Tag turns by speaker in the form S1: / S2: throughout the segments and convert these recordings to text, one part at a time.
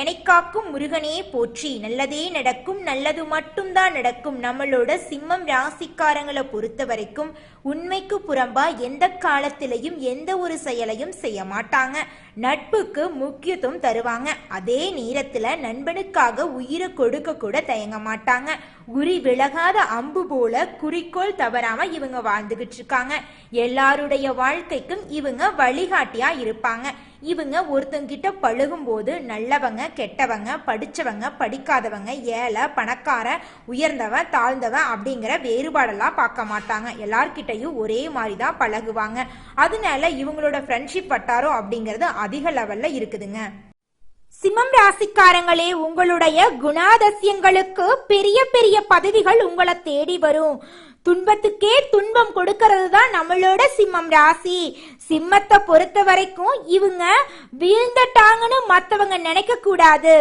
S1: எனைக்காக்கும் முருகனே போற்றி. நல்லதே நடக்கும் நல்லது மட்டும்தான் நடக்கும். நம்மளோட சிம்மம் ராசிக்காரங்களை பொறுத்த வரைக்கும் உண்மைக்கு புறம்பா எந்த காலத்திலையும் எந்த ஒரு செயலையும் செய்ய மாட்டாங்க. நட்புக்கு முக்கியத்துவம் தருவாங்க. அதே நேரத்துல நண்பனுக்காக உயிரை கொடுக்க கூட தயங்க மாட்டாங்க. உரி விலகாத அம்பு போல குறிக்கோள் தவறாம இவங்க வாழ்ந்துகிட்டு இருக்காங்க. எல்லாருடைய வாழ்க்கைக்கும் இவங்க வழிகாட்டியா இருப்பாங்க. இவங்க ஒருத்தங்கிட்ட பழகும் போது நல்லவங்க கெட்டவங்க படிச்சவங்க படிக்காதவங்க ஏழை பணக்கார உயர்ந்தவன் தாழ்ந்தவன் அப்படிங்கிற வேறுபாடெல்லாம் பார்க்க மாட்டாங்க. எல்லார்கிட்டையும் ஒரே மாதிரி தான் பழகுவாங்க. அதனால இவங்களோட ஃப்ரெண்ட்ஷிப் வட்டாரம் அப்படிங்கிறது அதிக லெவல்ல இருக்குதுங்க. சிம்மம் ராசிக்காரங்களே உங்களுடைய குணாதசியங்களுக்கு பெரிய பெரிய பதவிகள் உங்களை தேடி வரும். துன்பத்துக்கே துன்பம் கொடுக்கறது தான் நம்மளோட சிம்மம் ராசி. சிம்மத்தை பொறுத்த வரைக்கும் இவங்க வீழ்ந்துட்டாங்கன்னு மற்றவங்க நினைக்க கூடாது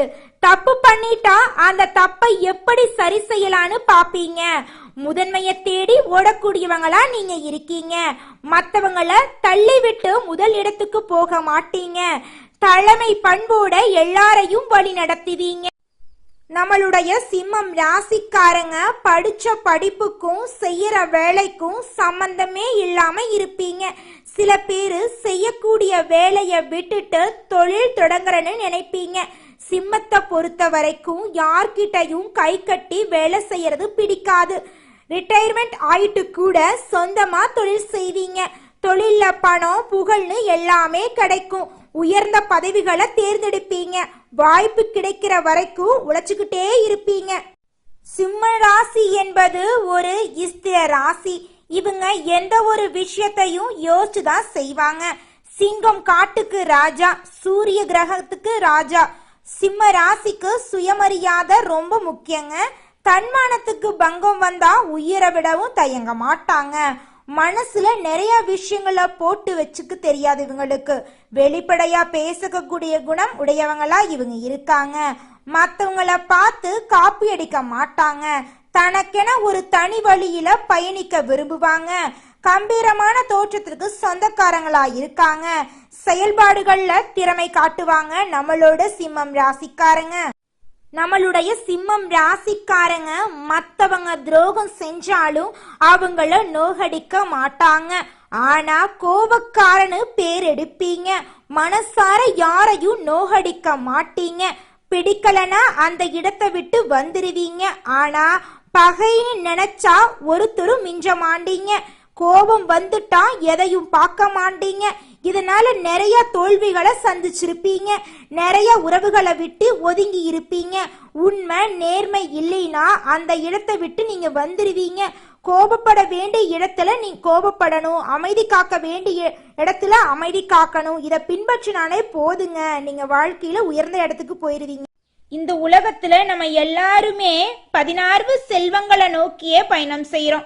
S1: தப்பு பண்ணிட்டா அந்த தப்பை எப்படி சரி செய்யலான்னு பாப்பீங்க முதன்மையை தேடி ஓடக்கூடியவங்களா நீங்க இருக்கீங்க. மற்றவங்கள தள்ளி விட்டு முதல் இடத்துக்கு போக மாட்டீங்க. தலைமை பண்போட எல்லாரையும் வழி நடத்துவீங்க. நம்மளுடைய சிம்மம் ராசிக்காரங்க படிச்ச படிப்புக்கும் செய்யற வேலைக்கும் சம்பந்தமே இல்லாம இருப்பீங்க. சில பேர் செய்யக்கூடிய வேலையை விட்டுட்டு தொழில் தொடங்குறேன்னு நினைப்பீங்க. சிம்மத்தை பொறுத்த வரைக்கும் யார்கிட்டயும் கை கட்டி வேலை செய்யறது பிடிக்காது. ரிட்டையர்மெண்ட் ஆயிட்டு கூட சொந்தமா தொழில் செய்வீங்க. தொழில்ல பணம் புகழ்னு எல்லாமே கிடைக்கும். உயர்ந்த பதவிகளை தேர்ந்தெடுப்பீங்க. வாய்ப்பு கிடைக்கிற வரைக்கும் உழைச்சுக்கிட்டே இருப்பீங்க. சிம்ம ராசி என்பது ஒரு இஸ்திர ராசி. இவங்க எந்த ஒரு விஷயத்தையும் யோசிச்சு தான் செய்வாங்க. சிங்கம் காட்டுக்கு ராஜா சூரிய கிரகத்துக்கு ராஜா. சிம்ம ராசிக்கு சுயமரியாதை ரொம்ப முக்கியங்க. தன்மானத்துக்கு பங்கம் வந்தா உயிரை விடவும் தயங்க மாட்டாங்க. மனசுல நிறைய விஷயங்களை போட்டு வச்சுக்க தெரியாது இவங்களுக்கு. வெளிப்படையா பேசக்கூடிய குணம் உடையவங்களா இவங்க இருக்காங்க. மத்தவங்கள பார்த்து காப்பி அடிக்க மாட்டாங்க. தனக்கென ஒரு தனி வழியில பயணிக்க விரும்புவாங்க. கம்பீரமான தோற்றத்திற்கு சொந்தக்காரங்களா இருக்காங்க. செயல்பாடுகள்ல திறமை காட்டுவாங்க. நம்மளோட சிம்மம் ராசிக்காரங்க. நம்மளுடைய சிம்மம் ராசிக்காரங்க மத்தவங்க துரோகம் செஞ்சாலும் அவங்கள நோகடிக்க மாட்டாங்க. ஆனா கோபக்காரனு பேர் எடுப்பீங்க மனசார யாரையும் நோகடிக்க மாட்டீங்க. பிடிக்கலனா அந்த இடத்தை விட்டு வந்துருவீங்க. ஆனா பகைன்னு நினைச்சா ஒருத்தரும் மிஞ்ச மாட்டீங்க. கோபம் வந்துட்டா எதையும் பார்க்க மாட்டீங்க. இதனால நிறைய தோல்விகளை சந்திச்சிருப்பீங்க. நிறைய உறவுகளை விட்டு ஒதுங்கி இருப்பீங்க. உண்மை நேர்மை இல்லைன்னா அந்த இடத்தை விட்டு நீங்க வந்துருவீங்க. கோபப்பட வேண்டிய இடத்துல நீ கோபப்படணும். அமைதி காக்க வேண்டிய இடத்துல அமைதி காக்கணும். இதை பின்பற்றினாலே போதுங்க. நீங்க வாழ்க்கையில உயர்ந்த இடத்துக்கு போயிருவீங்க. இந்த உலகத்துல நம்ம எல்லாருமே பதினாறு செல்வங்களை நோக்கியே பயணம் செய்யறோம்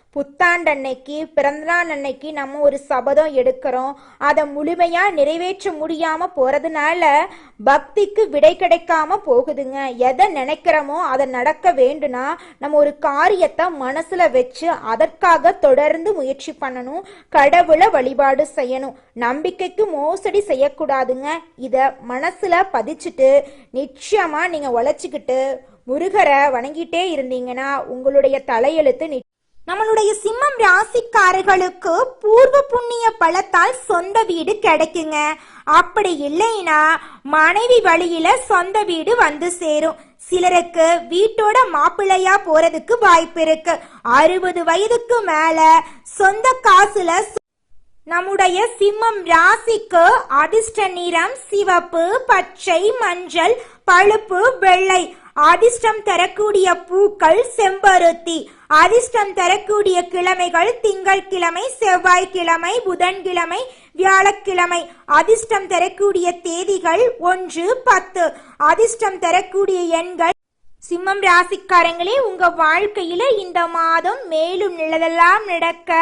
S1: புத்தாண்டன்னைக்கு பிறந்தநாள் அன்னைக்கு நம்ம ஒரு சபதம் எடுக்கிறோம். அதை முழுமையா நிறைவேற்ற முடியாம போறதுனால பக்திக்கு விடை கிடைக்காம போகுதுங்க. எதை நினைக்கிறோமோ அதை நடக்க வேண்டும்னா நம்ம ஒரு காரியத்தை மனசுல வச்சு அதற்காக தொடர்ந்து முயற்சி பண்ணணும். கடவுளை வழிபாடு செய்யணும். நம்பிக்கைக்கு மோசடி செய்யக்கூடாதுங்க. இத மனசுல பதிச்சுட்டு நிச்சயமா நீங்க உழைச்சிக்கிட்டு முருகரை வணங்கிட்டே இருந்தீங்கன்னா உங்களுடைய தலையெழுத்து நி- நம்மளுடைய சிம்மம் ராசிக்காரர்களுக்கு பூர்வ புண்ணிய பலத்தால் சொந்த வீடு கிடைக்குங்க. அப்படி இல்லைன்னா மனைவி வழியில சொந்த வீடு வந்து சேரும். சிலருக்கு வீட்டோட மாப்பிள்ளையா போறதுக்கு வாய்ப்பு இருக்கு. அறுபது வயதுக்கு மேல சொந்த காசுல நம்முடைய சிம்மம் ராசிக்கு அதிர்ஷ்ட நிறம் சிவப்பு பச்சை மஞ்சள் பழுப்பு வெள்ளை. அதிர்ஷ்டம் தரக்கூடிய பூக்கள் செம்பருத்தி. அதிர்ஷ்டம் தரக்கூடிய கிழமைகள் திங்கட்கிழமை செவ்வாய்க்கிழமை புதன்கிழமை வியாழக்கிழமை. அதிர்ஷ்டம் தரக்கூடிய தேதிகள் ஒன்று பத்து. அதிர்ஷ்டம் தரக்கூடிய எண்கள் சிம்மம் ராசிக்காரங்களே உங்க வாழ்க்கையில இந்த மாதம் மேலும் நல்லதெல்லாம் நடக்க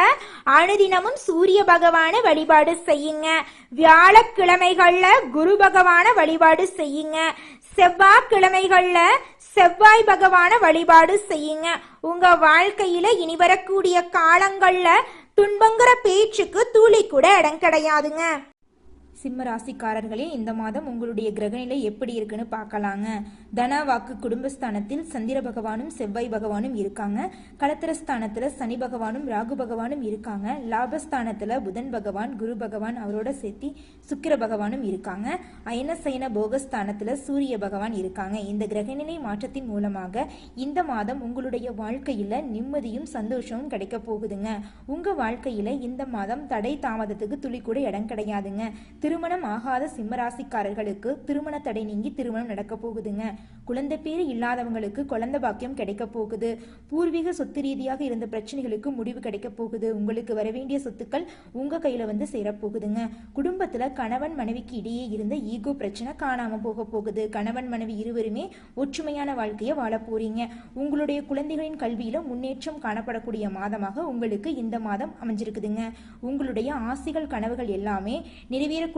S1: அனுதினமும் சூரிய பகவான வழிபாடு செய்யுங்க. வியாழக்கிழமைகள்ல குரு பகவான வழிபாடு செய்யுங்க. செவ்வாய்க்கிழமைகள்ல செவ்வாய் பகவான வழிபாடு செய்யுங்க. உங்க வாழ்க்கையில இனி வரக்கூடிய காலங்கள்ல துன்பங்கிற பேச்சுக்கு தூளி கூட இடம் கிடையாதுங்க. சிம்ம ராசிக்காரர்களே இந்த மாதம் உங்களுடைய கிரகநிலை எப்படி இருக்குன்னு பார்க்கலாங்க. தன வாக்கு குடும்பஸ்தானத்தில் சந்திர பகவானும் செவ்வாய் பகவானும் இருக்காங்க. கலத்திரஸ்தானத்தில் சனி பகவானும் ராகு பகவானும் இருக்காங்க. லாபஸ்தானத்தில் புதன் பகவான் குரு பகவான் அவரோட சேர்த்தி சுக்கிர பகவானும் இருக்காங்க. அயனசயன போகஸ்தானத்தில் சூரிய பகவான் இருக்காங்க. இந்த கிரகநிலை மாற்றத்தின் மூலமாக இந்த மாதம் உங்களுடைய வாழ்க்கையில் நிம்மதியும் சந்தோஷமும் கிடைக்க போகுதுங்க. உங்கள் வாழ்க்கையில் இந்த மாதம் தடை தாமதத்துக்கு துளி கூட இடம் கிடையாதுங்க. திருமணம் ஆகாத சிம்மராசிக்காரர்களுக்கு திருமண தடை நீங்கி திருமணம் நடக்க போகுதுங்க. குழந்தை பேர் இல்லாதவங்களுக்கு குழந்தை பாக்கியம் கிடைக்க போகுது. பூர்வீக சொத்து ரீதியாக இருந்த பிரச்சனைகளுக்கு முடிவு கிடைக்க போகுது. உங்களுக்கு வர வேண்டிய சொத்துக்கள் உங்க கையில வந்து சேரப்போகுதுங்க குடும்பத்துல கணவன் மனைவிக்கு இடையே இருந்த ஈகோ பிரச்சனை காணாம போக போகுது. கணவன் மனைவி இருவருமே ஒற்றுமையான வாழ்க்கையை வாழ போறீங்க. உங்களுடைய குழந்தைகளின் கல்வியில முன்னேற்றம் காணப்படக்கூடிய மாதமாக உங்களுக்கு இந்த மாதம் அமைஞ்சிருக்குதுங்க. உங்களுடைய ஆசைகள் கனவுகள் எல்லாமே நிறைவேறக்கூடிய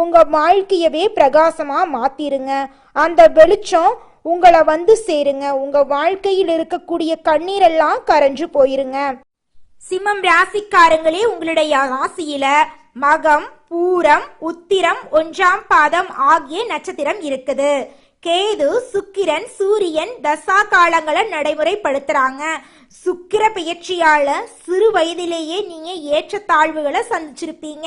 S1: உங்க வாழ்க்கையவே பிரகாசமா மாத்திருங்க. அந்த வெளிச்சம் உங்களை வந்து சேருங்க. உங்க வாழ்க்கையில் இருக்கக்கூடிய கண்ணீரெல்லாம் கரைஞ்சு போயிருங்க. சிம்மம் ராசிக்காரங்களே உங்களுடைய ராசியில மகம் பூரம் உத்திரம் ஒன்றாம் பாதம் ஆகிய நட்சத்திரம் இருக்குது. கேது சுக்கிரன் சூரியன் தசா காலங்களை நடைமுறைப்படுத்துறாங்க. சுக்கிர பெயர்ச்சியால சிறு வயதிலேயே நீங்க ஏற்றத்தாழ்வுகளை சந்திச்சிருப்பீங்க.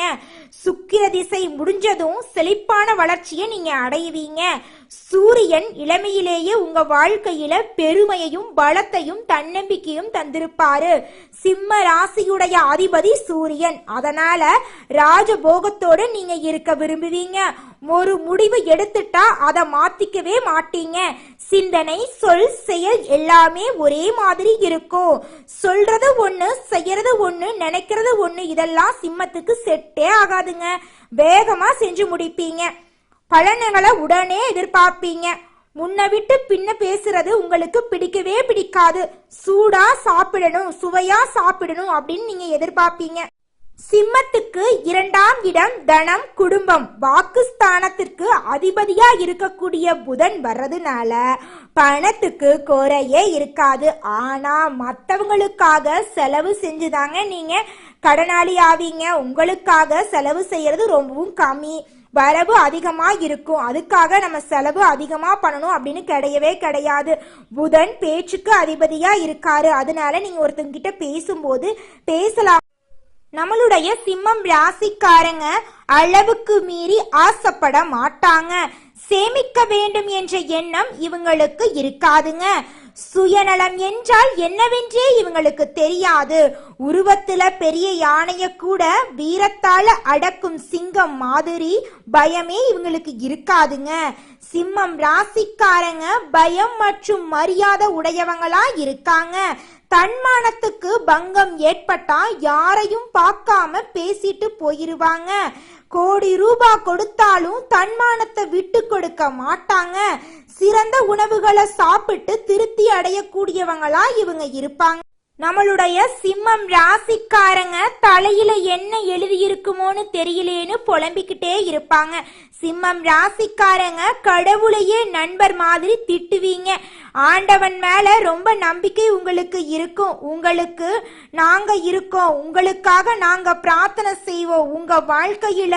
S1: சுக்கிர திசை முடிஞ்சதும் செழிப்பான வளர்ச்சியை நீங்க அடைவீங்க. சூரியன் இளமையிலேயே உங்க வாழ்க்கையில பெருமையையும் பலத்தையும் தன்னம்பிக்கையும் தந்திருப்பாரு. சிம்ம ராசியுடைய அதிபதி சூரியன். அதனால ராஜபோகத்தோடு நீங்க இருக்க விரும்புவீங்க. ஒரு முடிவு எடுத்துட்டா அதை மாத்திக்கவே மாட்டீங்க. சிந்தனை சொல் செயல் எல்லாமே ஒரே மாதிரி இருக்கும். சொல்றது ஒண்ணு செய்யறது ஒண்ணு நினைக்கிறது ஒண்ணு இதெல்லாம் சிம்மத்துக்கு செட்டே ஆகாதுங்க. வேகமா செஞ்சு முடிப்பீங்க. பலன்களை உடனே எதிர்பார்ப்பீங்க. முன்ன விட்டு பின்ன பேசுறது உங்களுக்கு பிடிக்கவே பிடிக்காது. சூடா சாப்பிடணும் சுவையா சாப்பிடணும் அப்படின்னு நீங்க எதிர்பார்ப்பீங்க. சிம்மத்துக்கு இரண்டாம் இடம் தனம் குடும்பம். வாக்குஸ்தானத்திற்கு அதிபதியா இருக்கக்கூடிய புதன் வர்றதுனால பணத்துக்கு குறையே இருக்காது. ஆனா மற்றவங்களுக்காக செலவு செஞ்சுதாங்க நீங்க கடனாளி ஆவீங்க. உங்களுக்காக செலவு செய்யறது ரொம்பவும் கம்மி. வரவு அதிகமாக இருக்கும் அதுக்காக நம்ம செலவு அதிகமாக பண்ணணும் அப்படின்னு கிடையவே கிடையாது. புதன் பேச்சுக்கு அதிபதியாக இருக்காரு. அதனால நீங்கள் ஒருத்தங்க கிட்ட பேசும்போது பேசலாம். நம்மளுடைய சிம்மம் ராசிக்காரங்க அளவுக்கு மீறி ஆசைப்பட மாட்டாங்க. சேமிக்க வேண்டும் என்ற எண்ணம் இவங்களுக்கு இருக்காதுங்க. சுயநலம் என்றால் என்னவென்றே இவங்களுக்கு தெரியாது. உருவத்துல பெரிய யானைய கூட வீரத்தால அடக்கும் சிங்கம் மாதிரி பயமே இவங்களுக்கு இருக்காதுங்க. சிம்மம் ராசிக்காரங்க பயம் மற்றும் மரியாதை உடையவங்களா இருக்காங்க. தன்மானத்துக்கு பங்கம் ஏற்பட்டா யாரையும் பார்க்காம பேசிட்டு போயிருவாங்க. கோடி ரூபா கொடுத்தாலும் தன்மானத்தை விட்டு கொடுக்க மாட்டாங்க. சிறந்த உணவுகளை சாப்பிட்டு திருப்தி அடையக்கூடியவங்களா இவங்க இருப்பாங்க. நம்மளுடைய சிம்மம் ராசிக்காரங்க தலையில என்ன எழுதி இருக்குமோன்னு தெரியலேன்னு புலம்பிக்கிட்டே இருப்பாங்க. சிம்மம் ராசிக்காரங்க கடவுளையே நண்பர் மாதிரி திட்டுவீங்க. ஆண்டவன் மேல ரொம்ப நம்பிக்கை உங்களுக்கு இருக்கும். உங்களுக்கு நாங்க இருக்கோம். உங்களுக்காக நாங்க பிரார்த்தனை செய்வோம். உங்க வாழ்க்கையில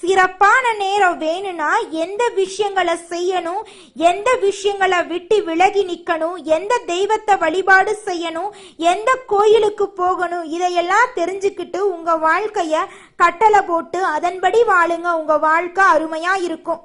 S1: சிறப்பான நேரம் வேணும்னா எந்த விஷயங்களை செய்யணும்? எந்த விஷயங்களை விட்டு விலகி நிக்கணும்? எந்த தெய்வத்தை வழிபாடு செய்யணும்? எந்த கோயிலுக்கு போகணும்? இதையெல்லாம் தெரிஞ்சுக்கிட்டு உங்க வாழ்க்கைய கட்டளை போட்டு அதன்படி வாழுங்க. உங்க வாழ்க்கை அருமையா இருக்கும்.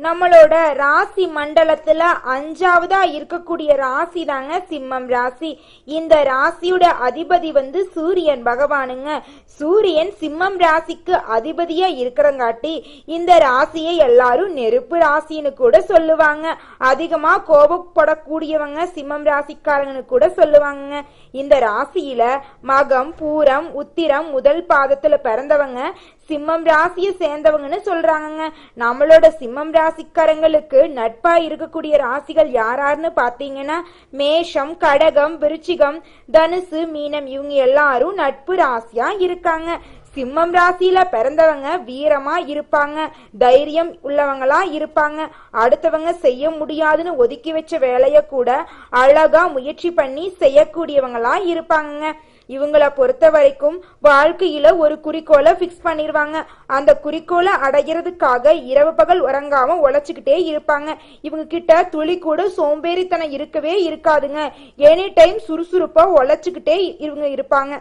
S1: நம்மளோட ராசி மண்டலத்துல அஞ்சாவதா இருக்கக்கூடிய ராசி தாங்க சிம்மம் ராசி. இந்த ராசியோட அதிபதி வந்து சூரியன் பகவானுங்க. சூரியன் சிம்மம் ராசிக்கு அதிபதியா இருக்கிறங்காட்டி இந்த ராசியை எல்லாரும் நெருப்பு ராசின்னு கூட சொல்லுவாங்க. அதிகமா கோபப்படக்கூடியவங்க சிம்மம் ராசிக்காரங்கன்னு கூட சொல்லுவாங்க இந்த ராசியில மகம் பூரம் உத்திரம் முதல் பாதத்துல பிறந்தவங்க. சிம்மம் ராசியை சேர்ந்தவங்கன்னு சொல்றாங்கங்க. நம்மளோட சிம்மம் ராசிக்காரங்களுக்கு நட்பா இருக்கக்கூடிய ராசிகள் யாராருன்னு பாத்தீங்கன்னா மேஷம் கடகம் விருச்சிகம் தனுசு மீனம் இவங்க எல்லாரும் நட்பு ராசியா இருக்காங்க. சிம்மம் ராசியில பிறந்தவங்க வீரமா இருப்பாங்க. தைரியம் உள்ளவங்களா இருப்பாங்க. அடுத்தவங்க செய்ய முடியாதுன்னு ஒதுக்கி வச்ச வேலைய கூட அழகா முயற்சி பண்ணி செய்யக்கூடியவங்களா இருப்பாங்க இவங்கள பொறுத்த வரைக்கும் வாழ்க்கையில ஒரு குறிக்கோளை ஃபிக்ஸ் பண்ணிடுவாங்க அந்த குறிக்கோளை அடைகிறதுக்காக இரவு பகல் உறங்காம உழைச்சிக்கிட்டே இருப்பாங்க. இவங்க கிட்ட துளி கூட சோம்பேறித்தனம் இருக்கவே இருக்காதுங்க. எனி டைம் சுறுசுறுப்பா உழைச்சிக்கிட்டே இவங்க இருப்பாங்க.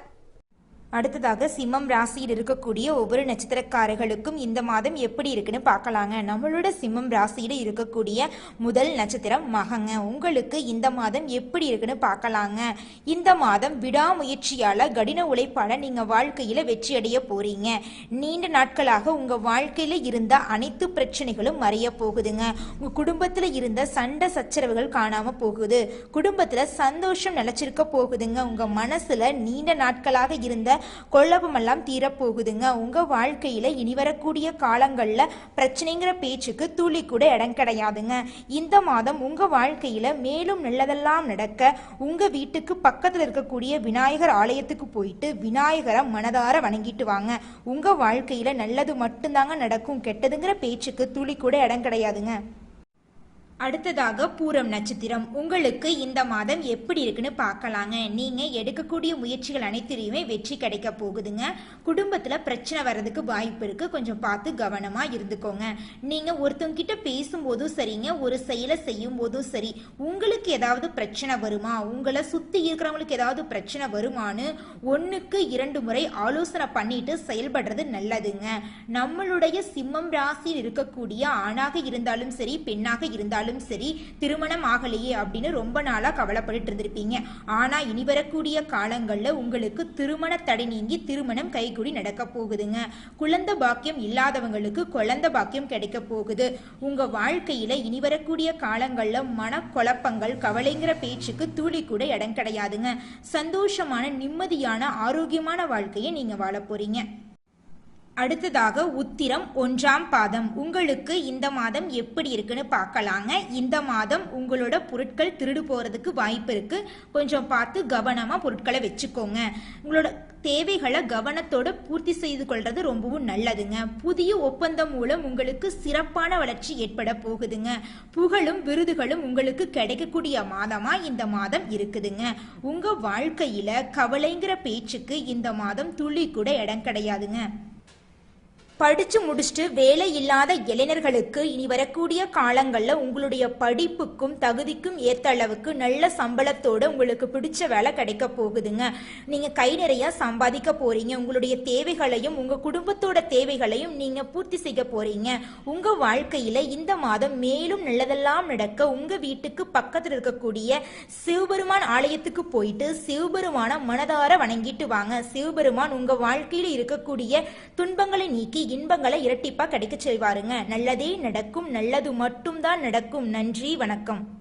S1: அடுத்ததாக சிம்மம் ராசியில் இருக்கக்கூடிய ஒவ்வொரு நட்சத்திரக்காரர்களுக்கும் இந்த மாதம் எப்படி இருக்குன்னு பார்க்கலாங்க. நம்மளோட சிம்மம் ராசியில் இருக்கக்கூடிய முதல் நட்சத்திரம் மகங்க. உங்களுக்கு இந்த மாதம் எப்படி இருக்குன்னு பார்க்கலாங்க. இந்த மாதம் விடாமுயற்சியால கடின உழைப்பால நீங்க வாழ்க்கையில வெற்றி அடைய போறீங்க. நீண்ட நாட்களாக உங்க வாழ்க்கையில இருந்த அனைத்து பிரச்சனைகளும் மறைய போகுதுங்க. உங்க குடும்பத்துல இருந்த சண்டை சச்சரவுகள் காணாம போகுது. குடும்பத்துல சந்தோஷம் நிலைச்சிருக்க போகுதுங்க. உங்க மனசுல நீண்ட நாட்களாக இருந்த கொள்ளப்பமெல்லாம் தீரப்போகுதுங்க. உங்கள் வாழ்க்கையில் இனி வரக்கூடிய காலங்களில் பிரச்சனைங்கிற பேச்சுக்கு துளி கூட இடம் கிடையாதுங்க. இந்த மாதம் உங்கள் வாழ்க்கையில் மேலும் நல்லதெல்லாம் நடக்க உங்கள் வீட்டுக்கு பக்கத்தில் இருக்கக்கூடிய விநாயகர் ஆலயத்துக்கு போயிட்டு விநாயகரை மனதார வணங்கிட்டு வாங்க. உங்கள் வாழ்க்கையில் நல்லது மட்டும்தாங்க நடக்கும் கெட்டதுங்கிற பேச்சுக்கு துளி கூட இடம் கிடையாதுங்க. அடுத்ததாக பூரம் நட்சத்திரம். உங்களுக்கு இந்த மாதம் எப்படி இருக்குன்னு பார்க்கலாங்க. நீங்கள் எடுக்கக்கூடிய முயற்சிகள் அனைத்திலையுமே வெற்றி கிடைக்க போகுதுங்க. குடும்பத்தில் பிரச்சனை வர்றதுக்கு வாய்ப்பு இருக்குது கொஞ்சம் பார்த்து கவனமாக இருந்துக்கோங்க. நீங்கள் ஒருத்தவங்கிட்ட பேசும்போதும் சரிங்க. ஒரு செயலை செய்யும் போதும் சரி. உங்களுக்கு ஏதாவது பிரச்சனை வருமா? உங்களை சுற்றி இருக்கிறவங்களுக்கு ஏதாவது பிரச்சனை வருமான்னு ஒன்றுக்கு இரண்டு முறை ஆலோசனை பண்ணிட்டு செயல்படுறது நல்லதுங்க. நம்மளுடைய சிம்மம் ராசியில் இருக்கக்கூடிய ஆணாக இருந்தாலும் சரி பெண்ணாக இருந்தாலும் சரி திருமணம் ஆகலையே அப்படின்னு ரொம்ப நாளாக கவலைப்பட்டுட்டு இருந்திருப்பீங்க. ஆனால் இனி வரக்கூடிய காலங்களில் உங்களுக்கு திருமண தடை நீங்கி திருமணம் கைகூடி நடக்க போகுதுங்க. குழந்தை பாக்கியம் இல்லாதவங்களுக்கு குழந்தை பாக்கியம் கிடைக்க போகுது. உங்கள் வாழ்க்கையில் இனி வரக்கூடிய காலங்களில் மனக்குழப்பங்கள் கவலைங்கிற பேச்சுக்கு துளி கூட இடம் கிடையாதுங்க. சந்தோஷமான நிம்மதியான ஆரோக்கியமான வாழ்க்கையை நீங்கள் வாழ போகிறீங்க அடுத்ததாக உத்திரம் ஒன்றாம் பாதம். உங்களுக்கு இந்த மாதம் எப்படி இருக்குன்னு பார்க்கலாங்க. இந்த மாதம் உங்களோட பொருட்கள் திருடு போகிறதுக்கு வாய்ப்பு இருக்குது கொஞ்சம் பார்த்து கவனமாக பொருட்களை வச்சுக்கோங்க. உங்களோட தேவைகளை கவனத்தோடு பூர்த்தி செய்து கொள்வது ரொம்பவும் நல்லதுங்க. புதிய ஒப்பந்தம் மூலம் உங்களுக்கு சிறப்பான வளர்ச்சி ஏற்பட போகுதுங்க. புகழும் விருதுகளும் உங்களுக்கு கிடைக்கக்கூடிய மாதமாக இந்த மாதம் இருக்குதுங்க. உங்கள் வாழ்க்கையில் கவலைங்கிற பேச்சுக்கு இந்த மாதம் துளி கூட இடம் கிடையாதுங்க. படிச்சு முடிச்சுட்டு வேலை இல்லாத இளைஞர்களுக்கு இனி வரக்கூடிய காலங்களில் உங்களுடைய படிப்புக்கும் தகுதிக்கும் ஏற்ற அளவுக்கு நல்ல சம்பளத்தோடு உங்களுக்கு பிடிச்ச வேலை கிடைக்க போகுதுங்க. நீங்கள் கை நிறைய சம்பாதிக்க போறீங்க. உங்களுடைய தேவைகளையும் உங்கள் குடும்பத்தோட தேவைகளையும் நீங்கள் பூர்த்தி செய்ய போறீங்க. உங்கள் வாழ்க்கையில் இந்த மாதம் மேலும் நல்லதெல்லாம் நடக்க உங்கள் வீட்டுக்கு பக்கத்தில் இருக்கக்கூடிய சிவபெருமான் ஆலயத்துக்கு போயிட்டு சிவபெருமான மனதார வணங்கிட்டு வாங்க. சிவபெருமான் உங்கள் வாழ்க்கையில் இருக்கக்கூடிய துன்பங்களை நீக்கி இன்பங்களை இரட்டிப்பா கிடைக்க செய்வாருங்க. நல்லதே நடக்கும் நல்லது மட்டும்தான் நடக்கும். நன்றி வணக்கம்.